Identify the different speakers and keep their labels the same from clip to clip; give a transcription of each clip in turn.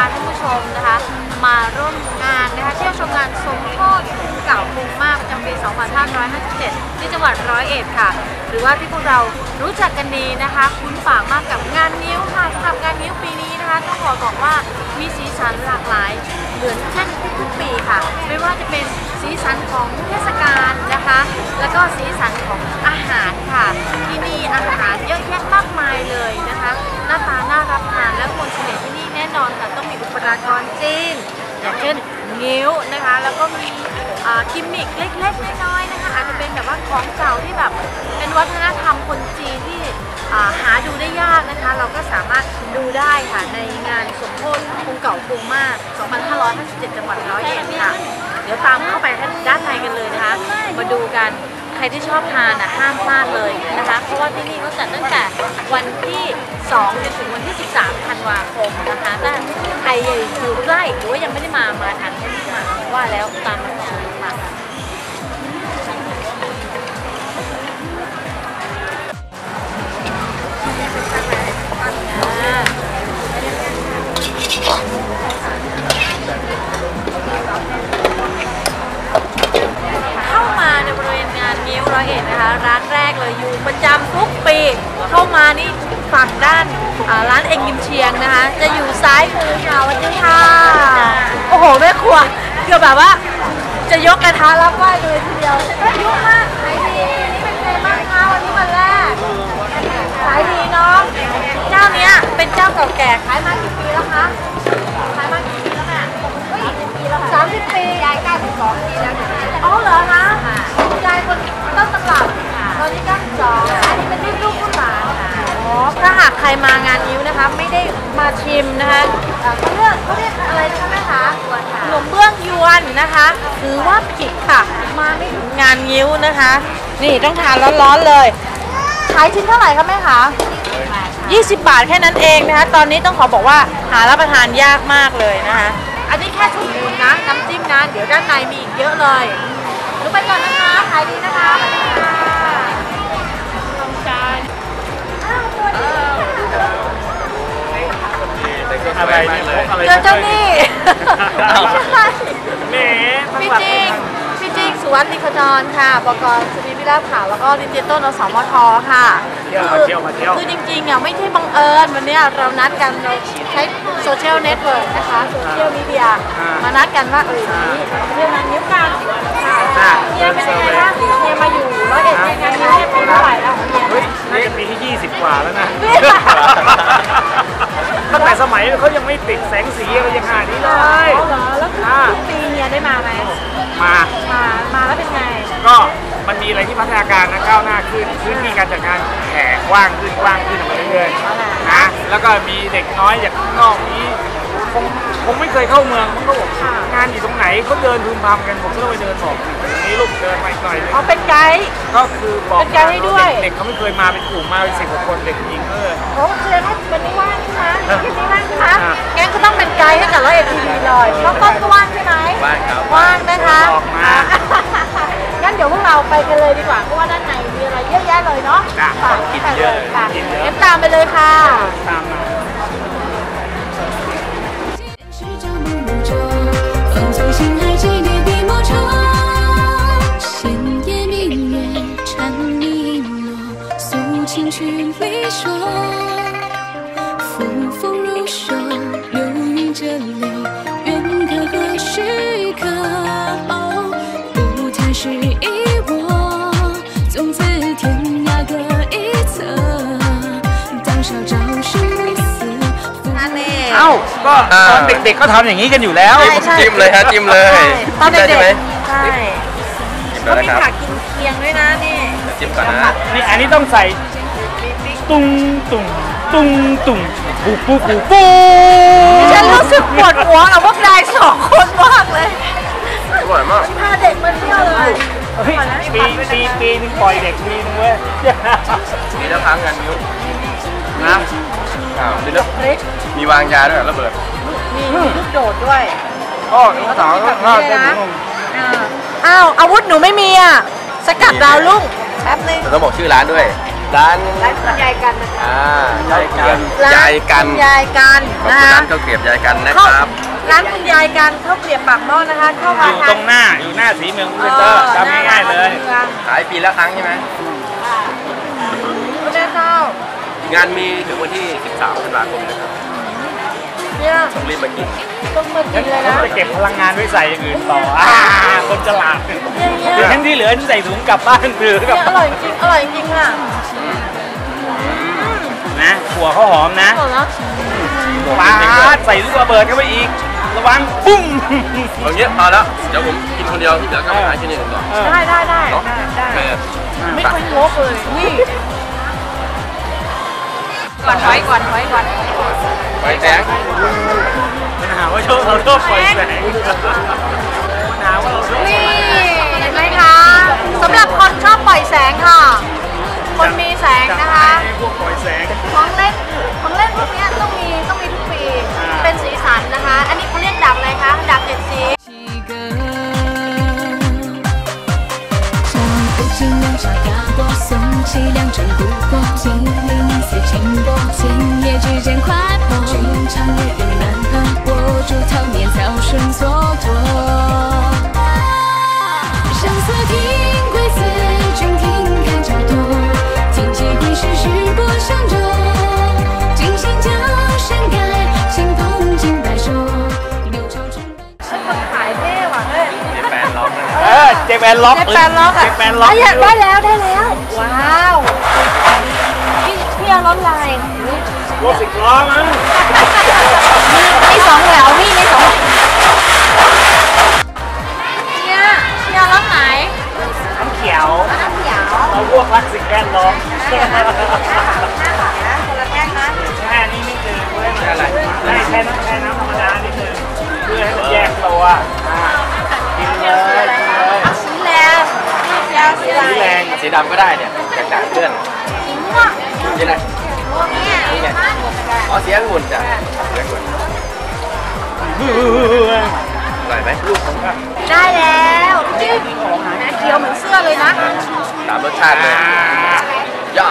Speaker 1: าท่านผู้ชมนะคะ มาร่วมงานนะคะเที่ยวชมงานสมโภชกรุงเก่ากรุงมากประจำปี 2557 ที่จังหวัดร้อยเอ็ดค่ะ หรือว่าที่พวกเรารู้จักกันดีนะคะ คุ้นปากมากกับงานนิ้วค่ะสำหรับงานนิ้วปีนี้นะคะต้องขอบอกว่ามีสีสันหลากหลายเหมือนเช่นทุกๆปีค่ะ ไม่ว่าจะเป็นสีสันของเทศกาลนะคะ แล้วก็สีสันของอาหารค่ะ ที่นี่อาหารเยอะแยะมากมายเลยนะคะ หน้าตาน่ารับทานและคนเสน่ห์ที่นี่แน่นอนค่ะ ต้องมีอุปกรจีนอย่างเช่นงิ้วนะคะ แล้วก็มีอ่ากิมมิคเล็กๆน้อยๆนะคะอาจจะเป็นแบบว่าของเก่าที่แบบเป็นวัฒนธรรมคนจีนที่หาดูได้ยากนะคะ เราก็สามารถดูได้ค่ะในงานสมโภชกรุงเก่ากรุงมาก 2557 จังหวัดร้อยเอ็ดค่ะ เดี๋ยวตามเข้าไปด้านในกันเลยนะคะ มาดูกัน ครที่ชอบทานอะห้ามพลาดเลยนะคะ เพราะว่าที่นี่เขาจัดตั้งแต่วันที่2จนถึงวันที่ 13 ธันวาคมนะคะถ้าใครอยู่ใกล้หรือว่ายังไม่ได้มามาทันที่นี่มาว่าแล้วตามมาชมค่ะเข้ามาในบริเวณ งานนิ้วร้อยเอ็ดนะคะ ร้านแรกเลยอยู่ประจำทุกปี เข้ามานี่ฝั่งด้านอ่าร้านเองกิมเชียงนะคะ จะอยู่ซ้ายมือค่ะสวันนี้ค่ะ โอ้โหแม่ครัวเกือบแบบว่า จะยกกระทะรับไหว้เลยทีเดียวเฮ้ยยุ่งมากขายดีนี่เป็นไงบ้างคะวันนี้วันแรกขายดีเนาะเจ้าเนี้ยเป็นเจ้าเก่าแก่ขายมากี่ปีแล้วคะขายมากี่ปีแล้วแม่เฮ้ยปีแล้วค่ะสามสิบปียายเก้าสิบสองปีแล้วอ๋อเหรอคะ ยายคนต้นตำรับตอนนี้ก้าสิบสองอันนี้เป็นรุ่นลูกรุ่นหลานอ๋อถ้าหากใครมางานนิ้วนะคะ ไม่ได้มาชิมนะคะเอ่อเขาเรียกเขาเรียกอะไรนะคะแม่คะขนมเบื้องยวนนะคะถือว่าผิดค่ะ มาไม่ถึงงานนิ้วนะคะ นี่ต้องทานร้อนๆเลย ขายชิ้นเท่าไหร่คะแม่คะ20 บาทแค่นั้นเองนะคะ ตอนนี้ต้องขอบอกว่าหารับประทานยากมากเลยนะคะ อันนี้แค่ถุงมูลนะ น้ำจิ้มนะ เดี๋ยวด้านในมีอีกเยอะเลยหนูไปก่อนนะคะ ขายดีนะคะสวัสดีค่ะขอบคุณจ้าอ้าวสวัสดีค่ะ
Speaker 2: อะไรนี่พกอะไร
Speaker 1: เจอเจ้าหนี่
Speaker 2: อ้าว
Speaker 1: ไม่ใช่
Speaker 2: แหม
Speaker 1: พี่จริงพี่จริงสุวรรณลิขจรค่ะบกสตรีวิลาบข่าวแล้วก็ดิจิตอลอสมทค่ะ
Speaker 2: เที่ยวมาเที่ยวมาเที่ยว
Speaker 1: คือจริงๆอะไม่ใช่บังเอิญวันเนี้ยเรานัดกันเราใช้โซเชียลเน็ตเวิร์กนะคะโซเชียลมีเดีย
Speaker 2: อ่าม
Speaker 1: มานัดกันว่าเออวันนี้เรื่องงานนิ้วกันค่ะ
Speaker 2: อ่า
Speaker 1: เฮียเป็นยังไงบ้างเฮียมาอยู่ร้อยเอ็ดในงานนิ้วเนี่ยปีเท่าไหร่แล้วของเฮีย
Speaker 2: เฮ้ยน่าจะปีที่ 20 กว่าแล้วนะ
Speaker 1: นี่
Speaker 2: ตั้งแต่สมัยเขายังไม่ติดแสงสีอะไรยังหานี้เลย
Speaker 1: เอาเหรอแล้วคือ
Speaker 2: อ่า
Speaker 1: ทุกปีเฮียได้มาไหม
Speaker 2: มา
Speaker 1: มา มาแล้วเป็นไง
Speaker 2: ก็มันมีอะไรที่พัฒนาการนะก้าวหน้าขึ้นพื้นที่การจัดงานแห่กว้างขึ้นกว้างขึ้นไปเรื่อยๆนะแล้วก็มีเด็กน้อยจากข้างนอกนี้ คงคงไม่เคยเข้าเมืองมันก็บอกงานอยู่ตรงไหนเขาเดินพึมพำกันผมก็ต้องไปเดินบอกตรงนี้ลูกเดินไปหน่อยนึง
Speaker 1: เอาเป็นไกด์
Speaker 2: ก็คือบอก
Speaker 1: เป็นไกด์ให้ด้วย
Speaker 2: เด็กๆเขาไม่เคยมาเป็นกลุ่มมาเป็นสิบกว่าคนเด็กหญิงเออ
Speaker 1: โอ้แสดงว่าวันนี้ว่างใช่ไหมคลิปนี้ว่างใช่ไหม
Speaker 2: อ่า
Speaker 1: งั้นก็ต้องเป็นไกด์ให้กับร้อยเอ็ดทีวีเลยน้องต้นก็ว่างใช่ไหม
Speaker 3: ว่างครับ
Speaker 1: ว่างนะคะ
Speaker 2: ออกมา
Speaker 1: งั้นเดี๋ยวพวกเราไปกันเลยดีกว่าเพราะว่าด้านในมีอะไรเยอะแยะเลยเนาะ
Speaker 2: จ้ะ
Speaker 1: ค่ะ
Speaker 3: กินเยอะ
Speaker 1: ค่ะ
Speaker 2: กินเยอะ
Speaker 1: เดี๋ยวตามไปเลยค่ะ
Speaker 2: ตามมา
Speaker 4: 在心海起涟，笔墨
Speaker 2: 稠。 ก็
Speaker 3: อ่า
Speaker 2: ตอนเด็กๆก็ทำอย่างนี้กันอยู่แล้ว
Speaker 1: ใช่ใช่
Speaker 3: จิ้มเลยฮะจิ้มเลย
Speaker 1: ตอนเด็
Speaker 3: ได้
Speaker 1: ก
Speaker 3: ใช่ไหม
Speaker 1: ๆใช่
Speaker 3: จิ้ม
Speaker 1: เขา
Speaker 3: แล้ว
Speaker 1: มี
Speaker 3: นะครับ
Speaker 1: ผักกินเคียงด้วยนะนี่
Speaker 3: จิ้มก่อนนะ
Speaker 2: นี่อันนี้ต้องใส่ตุ้งตุ้งตุ้งตุ้งปูปูปูปู
Speaker 1: ฉันรู้สึกปวดหัวกับพวกนายสองคนมากเลย
Speaker 3: อร่อยมาก
Speaker 1: พาเด็กมาเที่ยวเลย
Speaker 2: เฮ้ยปีปีปีหนึงปล่อยเด็กปีหนึงเว้ย
Speaker 3: มีแล้วพังกันนิ้ว
Speaker 2: นะ
Speaker 3: อ้าวมีแล้ว
Speaker 1: พริก
Speaker 3: มีวางยาด้วยเหรอระเบิด
Speaker 1: มีมีลูกโดดด้วย
Speaker 2: อ๋อน้องสาวก็น่าจะถึง
Speaker 1: อ่าอ้าวอาวุธหนูไม่มีอะสกัดดาวลุ่งแป๊บนึง
Speaker 3: เราต้องบอกชื่อร้านด้วยกัน
Speaker 1: ร้านคุณยายกันนะคะ
Speaker 3: อ่ายายกัน
Speaker 1: ร้าน
Speaker 3: ยายกัน
Speaker 1: คุณยายกัน
Speaker 3: ขอบ
Speaker 1: นะ
Speaker 3: คุณ
Speaker 1: คะ
Speaker 3: ร้านข้าวเกรียบยายกันนะ
Speaker 1: เข้า
Speaker 3: ครับ
Speaker 1: ร้านคุณยายกันข้าวเกรียบปากหม้อนะคะเข้า
Speaker 2: อ
Speaker 1: มา
Speaker 2: ยู่
Speaker 1: ทา
Speaker 2: ตรงหน้าอยู่หน้าสีเมืองเวสเตอร์จำง่ายๆเลย
Speaker 3: ขายปีละครั้งใช่ไหม
Speaker 1: คุณแม่เจ้า งา
Speaker 3: นมีถึงวันที่ 13ธันวาคมนะครับ
Speaker 1: เนี่ย
Speaker 3: ต้องรีบมากิน
Speaker 1: ต้องมากินเลยนะ
Speaker 2: จะเก็บพลังงานไว้ใส่อย่างอื่นต่ออ่าคนฉลาด
Speaker 1: เนี่ยเนี่ย
Speaker 2: เดี๋ยวที่เหลือใส่ถุงกลับบ้านถือกลับ
Speaker 1: เนี่ยอร่อยจริงอร่อยจริงค่ะ
Speaker 2: นะขัวเขาหอมนะ
Speaker 1: อร่อยเนาะ
Speaker 2: ปาดใส่ลูกระเบิดเข้าไปอีก ระวังปุ้ม
Speaker 3: เอางี้พอแล้วเดี๋ยวผมกินคนเดียวที่เหลือก็มาหาที่นี่กันต่อ
Speaker 2: เออ
Speaker 1: ได้ได้ได้
Speaker 3: เนาะ
Speaker 1: ได้
Speaker 3: โอเค
Speaker 1: ไม่ค่อยลบเลยนี่ ก่อนถอยก่อนถอยก่อน
Speaker 3: ไปแตง
Speaker 2: ปัญหาว่าชอบเราชอบปล่อยแสงปัญหาว่าเราชอบ
Speaker 1: นี่เห็นไหมคะสำหรับคนชอบปล่อยแสงค่ะ คนมีแสงนะคะ
Speaker 2: ให้พวกปล่อยแสง
Speaker 1: ของเล่นของเล่นพวกเนี้ยต้องมีต้องมีทุกปี
Speaker 2: อ่า
Speaker 1: เป็นสีสันนะคะ อันนี้เขาเรียกดับอะไรคะดับเจ็ดสี
Speaker 4: 凄凉终不过经历似些情波今夜之间快
Speaker 3: 播寻常人
Speaker 2: เออเจแปนล็อก
Speaker 1: เจ๊แปนล็อกอะ
Speaker 2: เจแปนล็อก
Speaker 1: ได้ได้แล้วได้แล้ว ว้าวพี่พี่เอารถลาย
Speaker 2: รถสิบล้อมั้ง
Speaker 1: มีสองแถวพี่มีสองเนี่ยพี่เอารถไหน
Speaker 2: น้ำเขียว
Speaker 1: น้ำเขียว
Speaker 2: เราพวกรักสิ่งแวดล้อม
Speaker 1: คนละแก้นะ
Speaker 2: แค่นี้นิดนึงเพื่อให้มัน
Speaker 3: แค่อะไร
Speaker 2: ได้แค่น้ำแค่น้ำธรรมดานิดนึงเพื่อให้มันแยกตัว
Speaker 1: สีแรงสี
Speaker 3: ดำก็ได้เนี่ยจากด่างเพื่อน
Speaker 1: สีม่วง
Speaker 3: นี่อะไร
Speaker 1: ม่วงเนี่ย
Speaker 3: นี่ไงอ๋อเสียงหุ่นจ้ะเสียงหุ่นอร่อยไหมลูกผมก็
Speaker 1: ได้แล้วนี่นะเขียวเหมือนเสื้อเลยนะ
Speaker 3: ตามรสชาติเลยย่า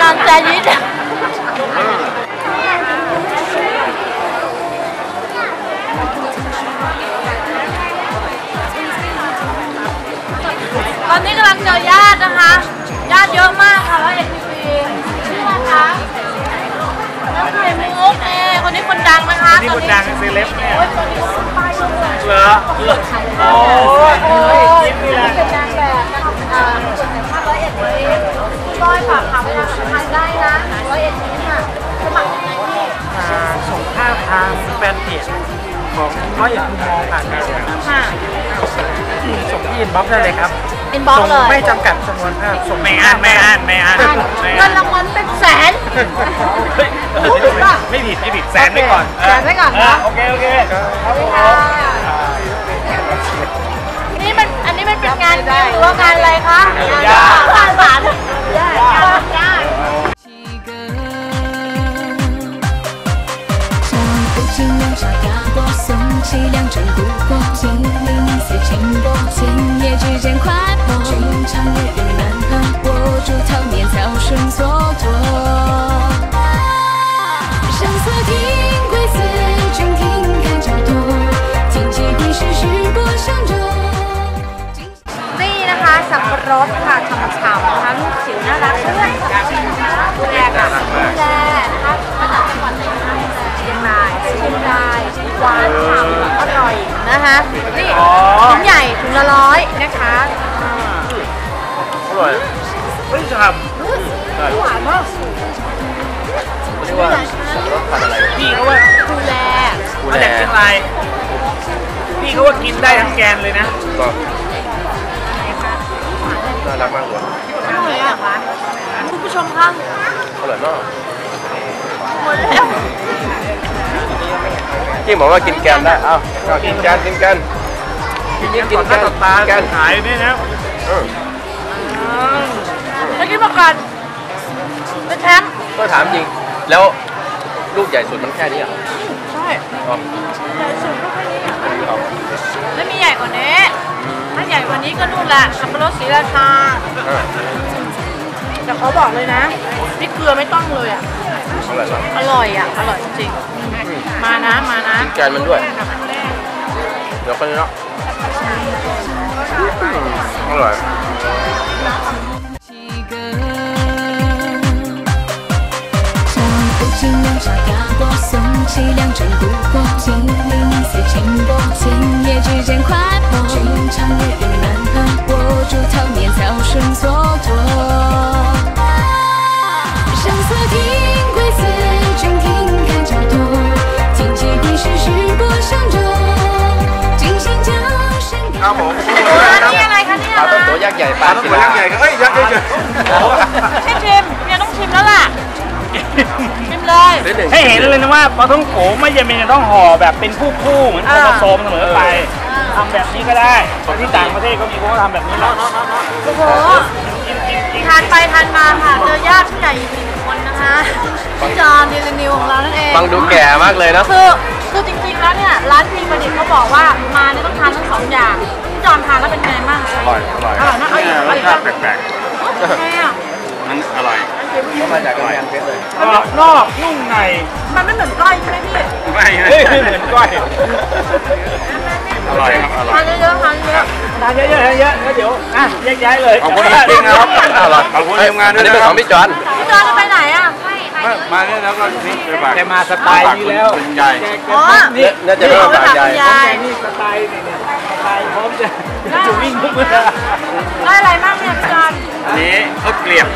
Speaker 1: นอนใจยิด ของ
Speaker 2: ร้อย
Speaker 1: เอ็ดมุม
Speaker 2: มองผ่านไปนะครับ
Speaker 1: ค่ะ
Speaker 2: ส่งที่อินบ็อกซ์ได้เลยครับ
Speaker 1: อินบ็อกซ์เลย
Speaker 2: ไม่จำกัดจำนวนภาพส่งไม่อ่านไม่อ่านไม่อ่าน
Speaker 1: อ่าน
Speaker 2: ไม่
Speaker 1: เงิ
Speaker 2: อ่านน
Speaker 1: รางวัลเป็นแสน
Speaker 2: เฮ้ยเออไม่ผิดไม่ผิดแสนไว้ก่อน
Speaker 1: แสนไว้ก่อน
Speaker 2: เนะโอเคโอเคครับผม
Speaker 1: ค่ะนี่มันอันนี้มันเป็นงานยิ้มหรือว่างานอะไรคะงานผ่านผ่านญาติ
Speaker 4: 送起两针骨果，金鳞似轻薄，千叶之间快活，君长月月难合，握住桃面草绳蹉跎。上色听归思，君听看桥头，听起彼时时波相周。
Speaker 1: นี่นะคะสับปะรดค่ะฉ่ำๆนะคะลูกจิ๋วน่ารักด้วยดูแลค่ะดูแล ชียงรายเชียงรายหวานฉ่ำอร่อยนะคะนี่ถุงใหญ่ถุงละร้อยนะคะ
Speaker 3: อร่อย
Speaker 2: เฮ้ยฉ่
Speaker 1: หวานมาก
Speaker 3: เรียกว่าสับปะรดพันธุ์อะไรำ
Speaker 2: พี่เขาว่า
Speaker 1: ดูแล
Speaker 2: มาจากเชียงรายพี่เขาว่ากินได้ทั้งแกนเลยนะ
Speaker 3: ก็น่ารักมากเลย
Speaker 1: มากเลยอะคุณผู้ชมคะ
Speaker 3: อร่อยมาก
Speaker 1: หมดแล้ว
Speaker 3: ที่บอกว่ากินแกนได้ เอ้าก็กินแกนกินแกนกินกินกิน
Speaker 2: ต่อห
Speaker 3: แก
Speaker 2: น้านต่อตา
Speaker 3: แกน
Speaker 2: ขายด้วยนะ
Speaker 3: เออ
Speaker 1: เมื่อกี้มาก่อนเป็นแชมป์
Speaker 3: ก็ถามจริง แล้วลูกใหญ่สุดมันแค่นี้เหรอ
Speaker 1: ใช่
Speaker 3: อ๋อ
Speaker 1: ใหญ่สุดก็แค่นี้อะ
Speaker 3: อันนี้เอา
Speaker 1: ไม่มีใหญ่กว่านี้ ถ้าใหญ่กว่านี้ก็นู่นแหละสับปะรดศรีราชา
Speaker 3: เออ
Speaker 1: แต่เขาบอกเลยนะ พริกเกลือไม่ต้องเลยอ่ะ
Speaker 3: อร่อยมาก
Speaker 1: อร่อยอ่ะ อร่อยจริงๆมานะ มานะ
Speaker 3: กินแกนมันด้วย เดี๋ยวคนนี้เนาะอร่อย
Speaker 4: 几个。像不尽流沙大波送凄凉真不过，金鳞似轻薄，千叶之间快跑，君长夜雨难合，我主桃面草绳蹉跎。
Speaker 3: ครับผม
Speaker 1: อันนี้อะไรคะเนี่ย
Speaker 3: ปลาต้นตัวยักษ์ใหญ่ปลาตัวยักษ์ใหญ่เอ้ยยักษ์ใหญ่
Speaker 1: ให้ชิมเนี่ยต้องชิมแล้วล่ะ ชิมเลย
Speaker 3: นิดหนึ่ง
Speaker 2: ให้เห็นเลยนะว่าปลาท่องโกไม่จำเป็นจะต้องห่อแบบเป็นคู่ๆเหมือนโค
Speaker 1: อ่า
Speaker 2: โซมเสมอไปทำแบบนี้ก็ได้ที่ต่างประเทศก็มีเขาก็ทำแบบนี้แล้ว
Speaker 1: โอ้โห
Speaker 2: กินกินกิน
Speaker 1: ทานไปทานมาค่ะเจอญาติผู้ใหญ่อีกหนึ่งคนนะคะพี่จอห์นดีลนิวของเรานั่นเอง
Speaker 3: ฟังดูแก่มากเลยเนาะ
Speaker 1: คือคือจริงๆแล้วเนี่ยร้านพีประดิษฐ์เขาบอกว่ามาเนี่ยต้องทานทั้งสองอย่างพี่จอห์นทานแล้วเป็นไงบ้าง
Speaker 3: อร่อยอร่อย
Speaker 1: อร่อยนะเอาอีกเอาอีก
Speaker 2: รสชาติแปลก
Speaker 1: ไงอะ
Speaker 2: ๆมันอร่อย
Speaker 3: เขามาจากกำแพงเพชรเลย
Speaker 2: กรอบนอกนุ่มใน
Speaker 1: มันไม่เหมือนก้อยใช่ไหมพี่
Speaker 2: ไม่ไม่เหมือนก้อยอร่อยครับอร่อ
Speaker 1: ทายนเยอะๆทานเยอะ
Speaker 2: ทานเยอะๆเยอะๆแล้วเดี๋ยวอะแยกย้ายเลย
Speaker 3: ขอบคุณจริงนะครับอร่อยขอบคุณทีมงานด้วยนะครับอันนี้เป็นของพี่จอน
Speaker 1: พี่จอห์นจะไปไหนอะ
Speaker 2: มาเนี่ยแล้วก็นี่ไปฝากแกมาสไตล์นี้แล้ว
Speaker 3: คุณยาย
Speaker 1: อ๋อ
Speaker 2: นี่
Speaker 3: น่าจะเป็น
Speaker 1: เอา
Speaker 3: ของ
Speaker 1: ไป
Speaker 3: ฝาก
Speaker 1: ฝาก
Speaker 3: ยาย
Speaker 1: คุณยาย
Speaker 2: นี่สไตล์นี่เนี่ยสไตล์พร้อมจะจะวิ่งทุกเวลา
Speaker 1: ได้อะไรบ้างเนี่ยพี่จอห์น
Speaker 2: นี้ข้าวเกลียบ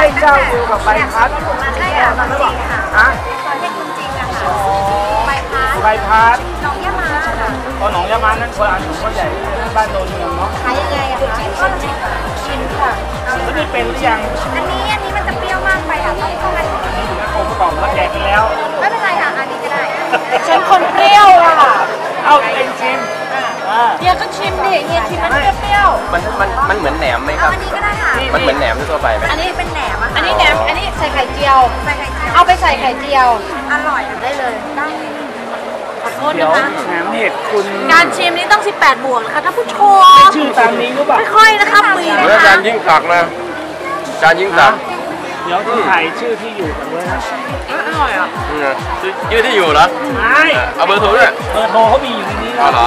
Speaker 1: ใช่
Speaker 2: เจ้าเดียวกับใบพัด
Speaker 1: ใช่ค่ะตอนจริงค่ะ
Speaker 2: ฮะ
Speaker 1: ตอนเรียกคุณจริงอะค่ะใบพัด
Speaker 2: ใบพัด
Speaker 1: น้องยะมาค่ะ
Speaker 2: ตอนหนองยามานั่นคนอ่านหนุ่มก็ใหญ่บ้านโนนเมืองเนาะ
Speaker 1: ขายยังไงอะคะก็ชิมชิมค่ะ
Speaker 2: แล้วนี่เป็นหรือยัง
Speaker 1: อันนี้อันนี้มันจะเปรี้ยวมากไปอะต้องต้องอันนี้
Speaker 2: ผมประกอบแล้วแจกไปแล้ว
Speaker 1: ไม่เป็นไรค่ะอันนี้ก็ได้ ฉันคนเปรี้ยวอะค่ะ
Speaker 2: เอาเองชิมอ่า
Speaker 1: เฮียก็ชิมดิเฮียชิมมันจะเปรี้ยว
Speaker 3: มันมันมันเหมือนแหนมไหมครับ
Speaker 1: อันนี้ก็ได้ค่ะ
Speaker 3: มันเหมือนแหนมทั่วไปไหม
Speaker 1: อันนี้เป็นแหนมอันนี้แหนม อันนี้ใส่ไข่เจียว ใส่ไข่เจียว เอาไปใส่ไข่เจียว อร่อยได้เลยได้ขอโทษ
Speaker 2: เดี๋ย
Speaker 1: นะ
Speaker 2: ว
Speaker 1: คะ
Speaker 2: แหนมเห็ดคุณ
Speaker 1: การชิมนี้ต้อง 18 บวกนะคะท่านผู้ชม
Speaker 2: ชื่อตามนี้หรือเปล่า
Speaker 1: ไม่ค่อยนะคะปี
Speaker 3: เหมือน
Speaker 1: นะ
Speaker 3: อา
Speaker 1: คะ
Speaker 3: จารย์ยิ่งศักดิ์นะอาจารย์ยิ่งศักดิ์
Speaker 2: เดี๋ยวที่ถ่ายชื่อที่อยู่กันด้วยนะ
Speaker 1: อร่อยอะ
Speaker 3: อืมชื่อที่อยู่เหรอ
Speaker 2: ไม่
Speaker 3: เอาเบอร์โทรด้วย
Speaker 2: เบอร์โทรเขามีอยู่ในนี้
Speaker 3: อ๋อเหรอ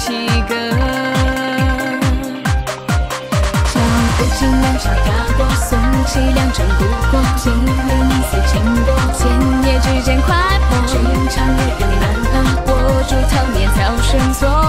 Speaker 4: 起歌。朝不尽
Speaker 5: 良宵踏过，夙起两辰不过，今夜你思情多，千夜之间快破。君长夜更难破，我住桃面草绳
Speaker 4: 索。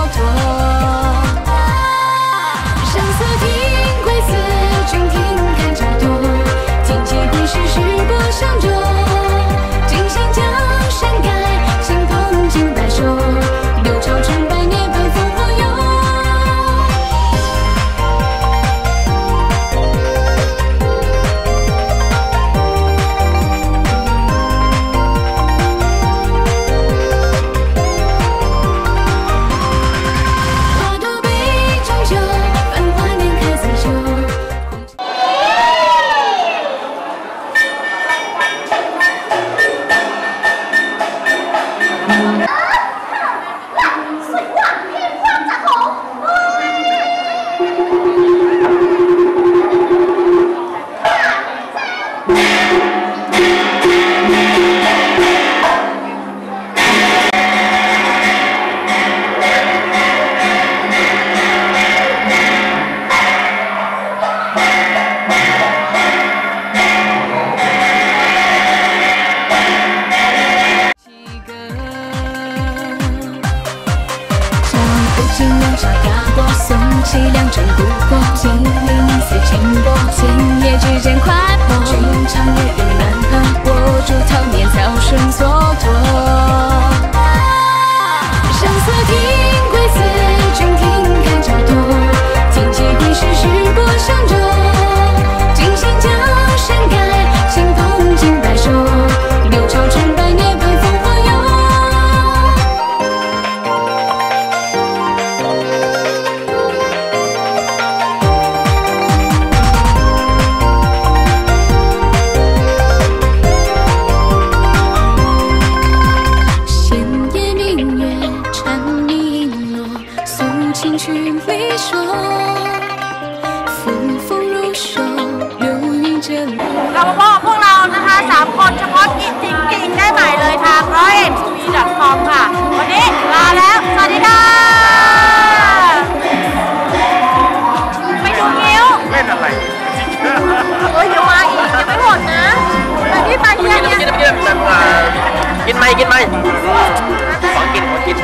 Speaker 4: V c o m ค่ะ วันนี้ลาแล้ว สวัสดีค่ะ ไปดูงิ้ว
Speaker 2: เล่นอะไร
Speaker 4: เอ้ยเดี๋ยวมาอีกยังไม่หมดนะแต่ที่ไปที่เนี่ย
Speaker 3: กินกินกินไหมกินไหมขอกินขอกิน